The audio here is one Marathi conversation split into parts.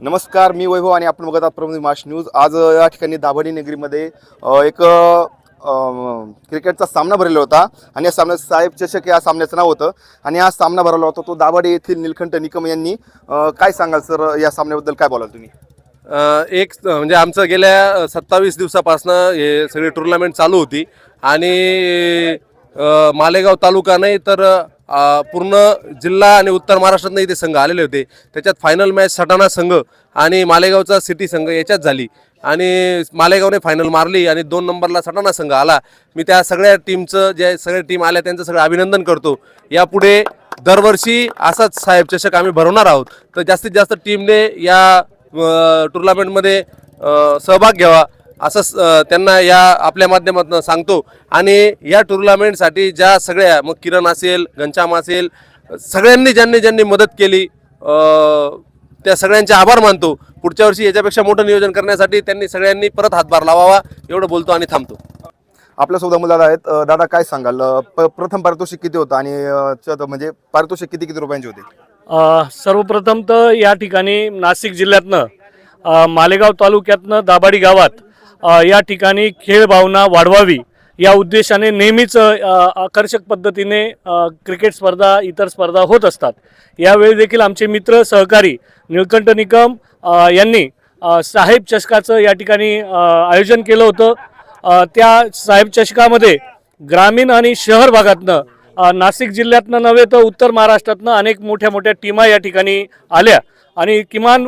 नमस्कार मी वैभव आणि आपण बघत आहात प्रमुख माश न्यूज. आज या ठिकाणी दाभाडी नगरीमध्ये एक क्रिकेटचा सामना भरलेला होता आणि या सामन्यात साहेब चषक या सामन्याचं नाव होतं आणि हा सामना भरला होता. तो दाभाडी येथील निलकंठ निकम यांनी काय सांगाल सर या सामन्याबद्दल काय बोलाल तुम्ही? एक म्हणजे आमचं गेल्या सत्तावीस दिवसापासनं हे सगळी टुर्नामेंट चालू होती आणि मालेगाव तालुका नाही तर पूर्ण जिल्हा आणि उत्तर महाराष्ट्रातनं इथे संघ आलेले होते. त्याच्यात फायनल मॅच सटाणा संघ आणि मालेगावचा सिटी संघ याच्यात झाली. आणि मालेगावने फायनल मारली आणि दोन नंबरला सटाणा संघ आला. मी त्या सगळ्या टीमचं जे सगळ्या टीम आल्या त्यांचं सगळं अभिनंदन करतो. यापुढे दरवर्षी असाच साहेब चषक आम्ही भरवणार आहोत. तर जास्तीत जास्त टीमने या टुर्नामेंटमध्ये सहभाग घ्यावा. असं त्यांना या आपल्या माध्यमातून सांगतो. आणि या टुर्नामेंटसाठी ज्या सगळ्या मग किरण असेल घनश्याम असेल सगळ्यांनी ज्यांनी ज्यांनी मदत केली अ, त्या सगळ्यांचे आभार मानतो. पुढच्या वर्षी याच्यापेक्षा मोठं नियोजन करण्यासाठी त्यांनी सगळ्यांनी परत हातभार लावावा एवढं बोलतो आणि थांबतो. आपल्यासोबत दादा आहेत. दादा काय सांगाल? प- प्रथम पारितोषिक किती होतं आणि म्हणजे पारितोषिक किती किती रुपयांचे होते? सर्वप्रथम तर या ठिकाणी नाशिक जिल्ह्यातनं मालेगाव तालुक्यातनं दाभाडी गावात या ठिकाणी खेळ भावना वाढवावी या उद्देशाने नेहमीच आकर्षक पद्धतीने क्रिकेट स्पर्धा इतर स्पर्धा होत असतात. यावेळी देखील आमचे मित्र सहकारी निळकंठ निकम यांनी साहेब चषकाचं या ठिकाणी आयोजन केलं होतं. त्या साहेब चषकामध्ये ग्रामीण आणि शहर भागातनं नाशिक जिल्ह्यातनं नव्हे तर उत्तर महाराष्ट्रातनं अनेक मोठ्या मोठ्या टीमा या ठिकाणी आल्या. आणि किमान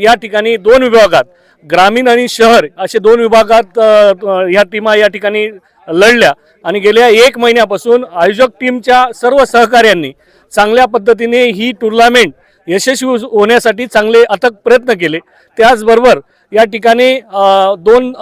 या ठिकाणी दोन विभागात ग्रामीण आणि शहर असे दोन विभागात ह्या टीमा या ठिकाणी लढल्या. आणि गेल्या एक महिन्यापासून आयोजक टीमच्या सर्व सहकाऱ्यांनी चांगल्या पद्धतीने ही टुर्नामेंट यशस्वी होण्यासाठी चांगले अथक प्रयत्न केले. त्याचबरोबर या ठिकाणी दोन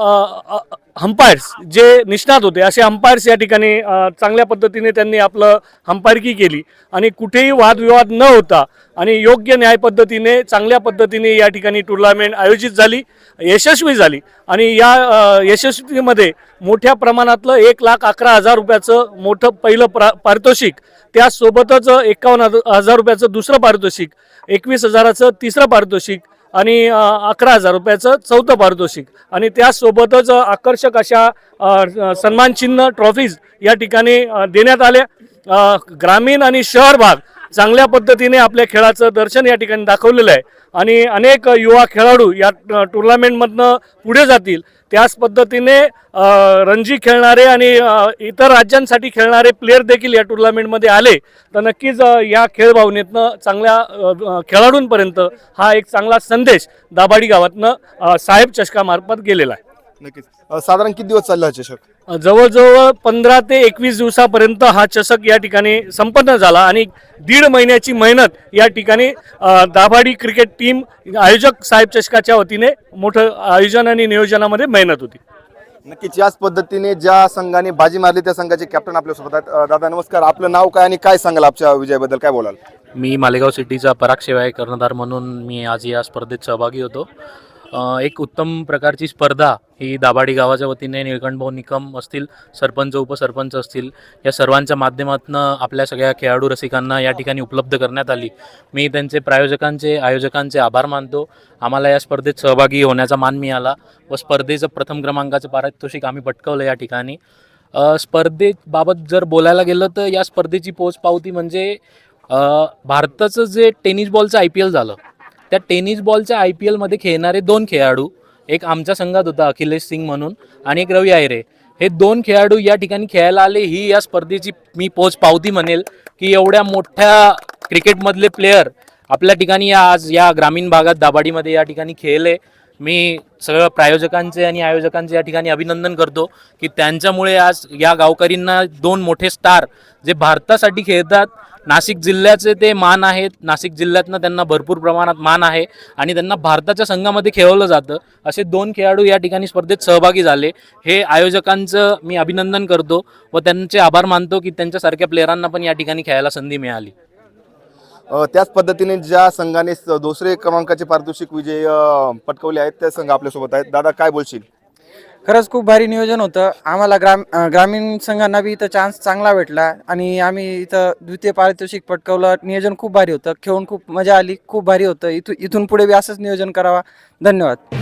अंपायर्स जे निष्णात होते असे अंपायर्स या ठिकाणी चांगल्या पद्धतीने त्यांनी आपलं हंपायरकी केली. आणि कुठेही वादविवाद न होता आणि योग्य न्याय पद्धतीने चांगल्या पद्धतीने या ठिकाणी टुर्नामेंट आयोजित झाली यशस्वी झाली. आणि या यशस्वीमध्ये मोठ्या प्रमाणातलं एक लाख अकरा हजार रुपयाचं मोठं पहिलं प्रा पारितोषिक त्यासोबतच एकावन्न हजार रुपयाचं दुसरं पारितोषिक एकवीस हजाराचं तिसरं पारितोषिक आणि अकरा हजार रुपयाचं चौथं पारितोषिक. आणि त्यासोबतच आकर्षक अशा सन्मानचिन्ह ट्रॉफीज या ठिकाणी देण्यात आल्या. ग्रामीण आणि शहर भाग चांगल्या पद्धतीने आपल्या खेळाचं दर्शन या ठिकाणी दाखवलेलं आहे. आणि अनेक युवा खेळाडू या टुर्नामेंटमधनं पुढे जातील. त्याच पद्धतीने रणजी खेळणारे आणि इतर राज्यांसाठी खेळणारे प्लेयर देखील या टुर्नामेंटमध्ये आले. तर नक्कीच या खेळभावनेतनं चांगल्या खेळाडूंपर्यंत हा एक चांगला संदेश दाभाडी गावातनं साहेब चषकामार्फत गेलेला आहे. नक्कीच. साधारण किती दिवस चालला हा चषक? जवळजवळ पंधरा ते एकवीस दिवसापर्यंत हा चषक या ठिकाणी संपन्न झाला आणि दीड महिन्याची मेहनत या ठिकाणी दाभाडी क्रिकेट टीम आयोजक साहेब चषकाच्या वतीने मोठं आयोजन आणि नियोजनामध्ये मेहनत होती. नक्कीच याच पद्धतीने ज्या संघाने बाजी मारली त्या संघाचे कॅप्टन आपल्यासोबत आहेत. दादा नमस्कार. आपलं नाव काय आणि काय सांगाल आपल्या विजयाबद्दल? काय बोलाल? मी मालेगाव सिटीचा पराग सेवाय कर्णधार म्हणून मी आज या स्पर्धेत सहभागी होतो. एक उत्तम प्रकारची स्पर्धा ही दाभाडी गावाच्या वतीने निळकंठभाऊ निकम असतील सरपंच उपसरपंच असतील या सर्वांच्या माध्यमातून आपल्या सगळ्या खेळाडू रसिकांना या ठिकाणी उपलब्ध करण्यात आली. मी त्यांचे प्रायोजकांचे आयोजकांचे आभार मानतो. आम्हाला या स्पर्धेत सहभागी होण्याचा मान मिळाला व स्पर्धेचं प्रथम क्रमांकाचं पारितोषिक आम्ही पटकवलं या ठिकाणी. स्पर्धेबाबत जर बोलायला गेलं तर या स्पर्धेची पोचपावती म्हणजे भारताचं जे टेनिस बॉलचं आय पी एल झालं त्या टेनिस बॉलच्या आय पी एलमध्ये खेळणारे दोन खेळाडू एक आमच्या संघात होता अखिलेश सिंग म्हणून आणि एक रवी आयरे. हे दोन खेळाडू या ठिकाणी खेळायला आले. ही या स्पर्धेची मी पोच पावती म्हणेल की एवढ्या मोठ्या क्रिकेटमधले प्लेयर आपल्या ठिकाणी या आज या ग्रामीण भागात दाबाडीमध्ये या ठिकाणी खेळले. मी सगळं प्रायोजकांचे आणि आयोजकांचे या ठिकाणी अभिनंदन करतो की त्यांच्यामुळे आज या गावकरींना दोन मोठे स्टार जे भारतासाठी खेळतात नाशिक जिल्ह्याचे ते मान आहेत. नाशिक जिल्ह्यातनं त्यांना भरपूर प्रमाणात मान आहे आणि त्यांना भारताच्या संघामध्ये खेळवलं जातं. असे दोन खेळाडू या ठिकाणी स्पर्धेत सहभागी झाले. हे आयोजकांचं मी अभिनंदन करतो व त्यांचे आभार मानतो की त्यांच्यासारख्या प्लेयरांना पण या ठिकाणी खेळायला संधी मिळाली. त्याच पद्धतीने ज्या संघाने स- दुसरे क्रमांकाचे पारितोषिक विजय पटकवले आहेत त्या संघ आपल्यासोबत आहेत. दादा काय बोलशील? खरंच खूप भारी नियोजन होतं. आम्हाला ग्राम ग्रामीण संघांना बी इथं चान्स चांगला भेटला आणि आम्ही इथं द्वितीय पारितोषिक पटकावलं. नियोजन खूप भारी होतं. खेळून खूप मजा आली. खूप भारी होतं. इथून इथून पुढे बी असंच नियोजन करावा. धन्यवाद.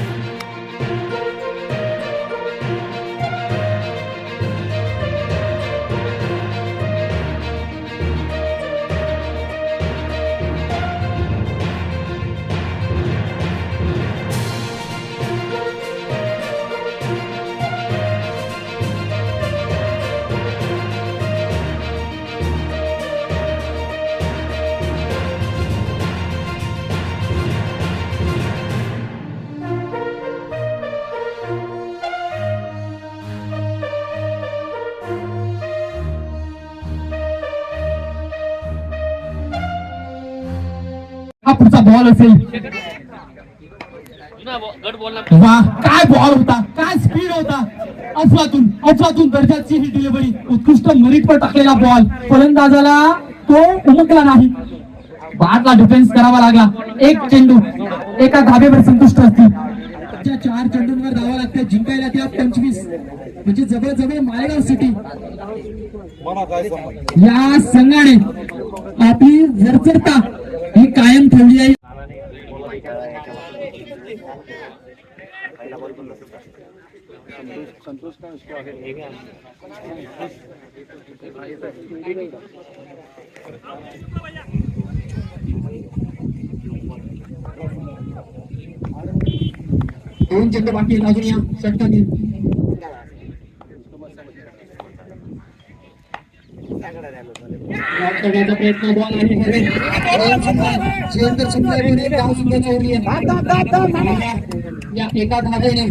पुढचा बॉल असेल. वा काय बॉल होता? काय स्पीड होता? अफलातून अफलातून दर्जाची ही डिलिव्हरी उत्कृष्ट मेरिटवर टाकलेला बॉल फलंदाजाला तो उमकला नाही. बाटला डिफेन्स करावा लागला. एक चेंडू एका धाब्यावर संतुष्ट असतील. त्या चार चेंडूंवर धावा लागतात जिंकायला त्या पंचवीस. म्हणजे जवळ जवळ मालेगाव सिटी या संघाने आपली जरचरता ही कायम ठेवली आहे दोन चेंडू बाकी आहेत अजून या षटकातील करण्याचा प्रयत्न बॉल आणि धाव सुद्धा चोरली या एका धावेने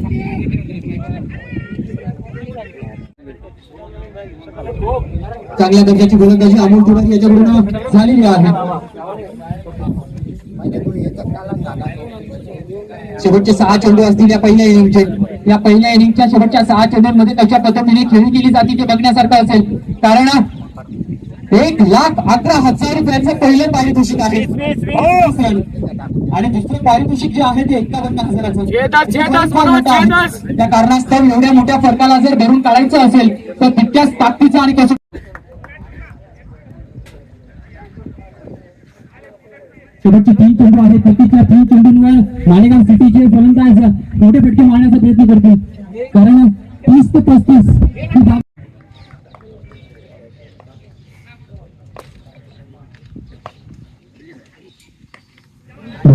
चांगल्या दर्जाची गोलंदाजी अमोल तिवारी याच्याकडून झालेली आहे. शेवटचे सहा चेंडू असतील या पहिल्या इनिंगचे. या पहिल्या इनिंगच्या शेवटच्या सहा चेंडूंमध्ये कशा पद्धतीने खेळी केली जाते ते बघण्यासारखं असेल. कारण एक लाख अकरा हजार रुपयांचं पहिलं पारितोषिक आहे. आणि दुसरं पारितोषिक जे आहे ते एकावन्न हजाराचं. त्या कारणास्तव एवढ्या मोठ्या फरकाला जर भरून काढायचं असेल तर तितक्याच ताकदीचं आणि कसं शेवटचे तीन चेंडू आहेत. प्रतीच्या तीन चेंडूंवर मालेगाव सिटीचे फलंदाज मोठे फटके मारण्याचा प्रयत्न करतील. कारण तीस ते पस्तीस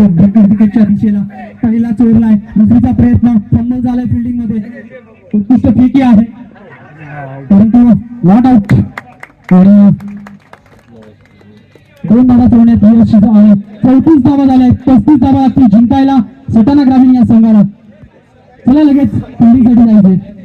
जातो दक्कन विकेटच्या दिशेला पहिला चोरलाय. दुसरीचा प्रयत्न फंबल झालाय फिल्डिंगमध्ये. उत्कृष्ट फिकी आहे. परंतु नॉट आउट आणि दोन धावा चोरण्यात यश आहे. चौतीस धावा झाल्या पस्तीस धावा जिंकायला सटाणा ग्रामीण या संघाला. चला लगेच फिल्डिंगसाठी जायचे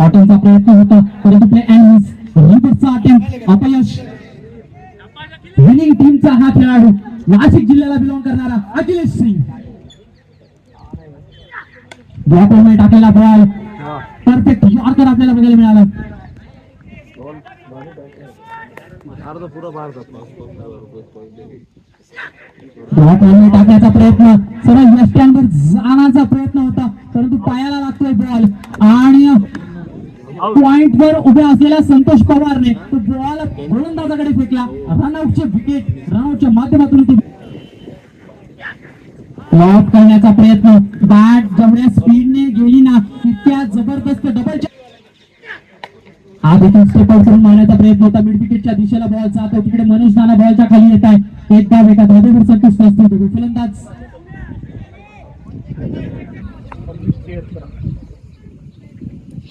हॉटेलचा प्रयत्न होता परंतु प्ले अँड रिपटचा अटेम्प्ट अपयश. विनिंग टीमचा हा खेळाडू नाशिक जिल्ह्याला बिलॉंग करणारा अखिलेश सिंग. ब्लॉकवर टाकलेला बॉल परफेक्ट यॉर्कर आपल्याला बघायला मिळाला. ब्लॉकवर टाकण्याचा प्रयत्न. सरळ जाण्याचा प्रयत्न होता परंतु पायाला लागतोय बॉल आणि पॉइंट वर उभ्या असलेल्या संतोष पवारने तो बॉल गोलंदाजाकडे फेकला. रनआउटचे विकेट रनआउटच्या माध्यमातून ती लॉक करण्याचा प्रयत्न. बॅट जेवढ्या स्पीडने गेली ना तितक्या जबरदस्त डबल हा स्टेप आउट करून मारण्याचा प्रयत्न होता. मिड विकेटच्या दिशेला बॉल जातो. तिकडे मनोज नाना बॉलच्या खाली येत आहे. एकदा धाव एका धावेवर संतुष्ट असतो फलंदाज